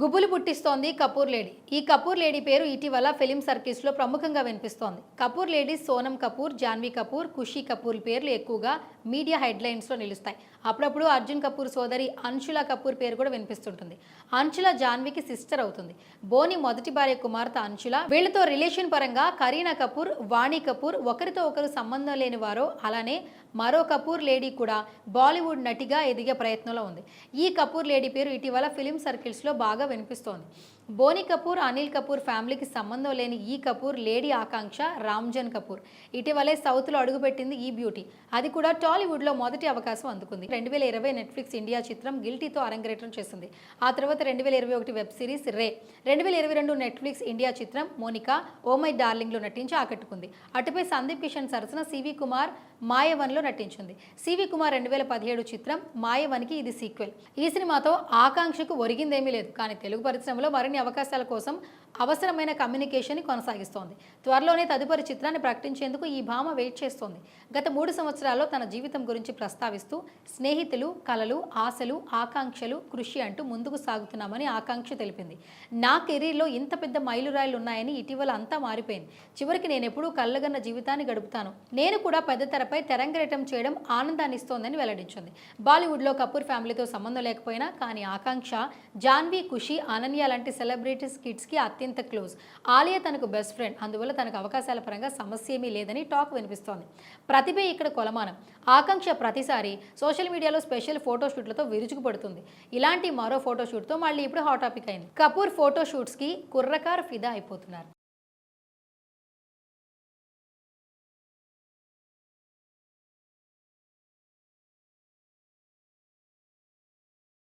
గుబులు పుట్టిస్తోంది కపూర్ లేడీ. ఈ కపూర్ లేడీ పేరు ఇటీవల ఫిలిం సర్కిల్స్లో ప్రముఖంగా వినిపిస్తోంది. కపూర్ లేడీ సోనం కపూర్ జాన్వీ కపూర్ ఖుషీ కపూర్ పేర్లు ఎక్కువగా మీడియా హెడ్లైన్స్లో నిలుస్తాయి. అప్పుడప్పుడు అర్జున్ కపూర్ సోదరి అంశుల కపూర్ పేరు కూడా వినిపిస్తుంటుంది. అంశుల జాన్వీకి సిస్టర్ అవుతుంది. బోని మొదటి భార్య కుమార్తె అంశుల వీళ్ళతో రిలేషన్ పరంగా కరీనా కపూర్ వాణి కపూర్ ఒకరితో ఒకరు సంబంధం లేని వారో అలానే మరో కపూర్ లేడీ కూడా బాలీవుడ్ నటిగా ఎదిగే ప్రయత్నంలో ఉంది. ఈ కపూర్ లేడీ పేరు ఇటీవల ఫిలిం సర్కిల్స్లో బాగా వినిపిస్తోంది. బోని కపూర్ అనిల్ కపూర్ ఫ్యామిలీకి సంబంధం లేని ఈ కపూర్ లేడీ ఆకాంక్ష రామ్జన్ కపూర్. ఇటీవలే సౌత్లో అడుగుపెట్టింది ఈ బ్యూటీ. అది కూడా టాలీవుడ్లో మొదటి అవకాశం అందుకుంది. రెండు వేల ఇరవై నెట్ఫ్లిక్స్ ఇండియా చిత్రం గిల్టీతో అరంగేట్రం చేసింది. ఆ తర్వాత రెండు వేల ఇరవై ఒకటి వెబ్ సిరీస్ రే. రెండు వేల ఇరవై రెండు నెట్ఫ్లిక్స్ ఇండియా చిత్రం మోనికా ఓ మై డార్లింగ్లో నటించి ఆకట్టుకుంది. అటుపై సందీప్ కిషన్ సరసన సివి కుమార్ మాయవన్లో నటించింది. సివి కుమార్ రెండు వేల పదిహేడు చిత్రం మాయవన్కి ఇది సీక్వెల్. ఈ సినిమాతో ఆకాంక్షకు ఒరిగిందేమీ లేదు. కానీ తెలుగు పరిశ్రమలో మరిన్ని అవకాశాల కోసం అవసరమైన కమ్యూనికేషన్ కొనసాగిస్తోంది. త్వరలోనే తదుపరి చిత్రాన్ని ప్రకటించేందుకు ఈ భామ వెయిట్ చేస్తోంది. గత మూడు సంవత్సరాల్లో తన జీవితం గురించి ప్రస్తావిస్తూ స్నేహితులు కలలు ఆశలు ఆకాంక్షలు కృషి అంటూ ముందుకు సాగుతున్నామని ఆకాంక్ష తెలిపింది. నా కెరీర్లో ఇంత పెద్ద మైలురాయిలు ఉన్నాయని ఇటీవల అంతా మారిపోయింది. చివరికి నేను ఎప్పుడూ కళ్ళగన్న జీవితాన్ని గడుపుతాను. నేను కూడా పెద్ద తెరపై తెరంగేటం చేయడం ఆనందాన్ని ఇస్తోందని వెల్లడించింది. బాలీవుడ్లో కపూర్ ఫ్యామిలీతో సంబంధం లేకపోయినా కానీ ఆకాంక్ష జాన్వీ ఖుషి అనన్య లాంటి సెలబ్రిటీస్ కిడ్స్కి అత్యంత క్లోజ్. ఆలియా తనకు బెస్ట్ ఫ్రెండ్. అందువల్ల తనకు అవకాశాల పరంగా సమస్య ఏమీ లేదని టాక్ వినిపిస్తోంది. ప్రతిభ ఇక్కడ కొలమానం. ఆకాంక్ష ప్రతిసారి సోషల్ మీడియాలో స్పెషల్ ఫోటోషూట్లతో విరుచుకుపడుతుంది. ఇలాంటి మరో ఫోటోషూట్తో మళ్ళీ ఇప్పుడు హాట్ టాపిక్ అయింది. కపూర్ ఫోటోషూట్స్కి కుర్రకారు ఫిదా అయిపోతున్నారు.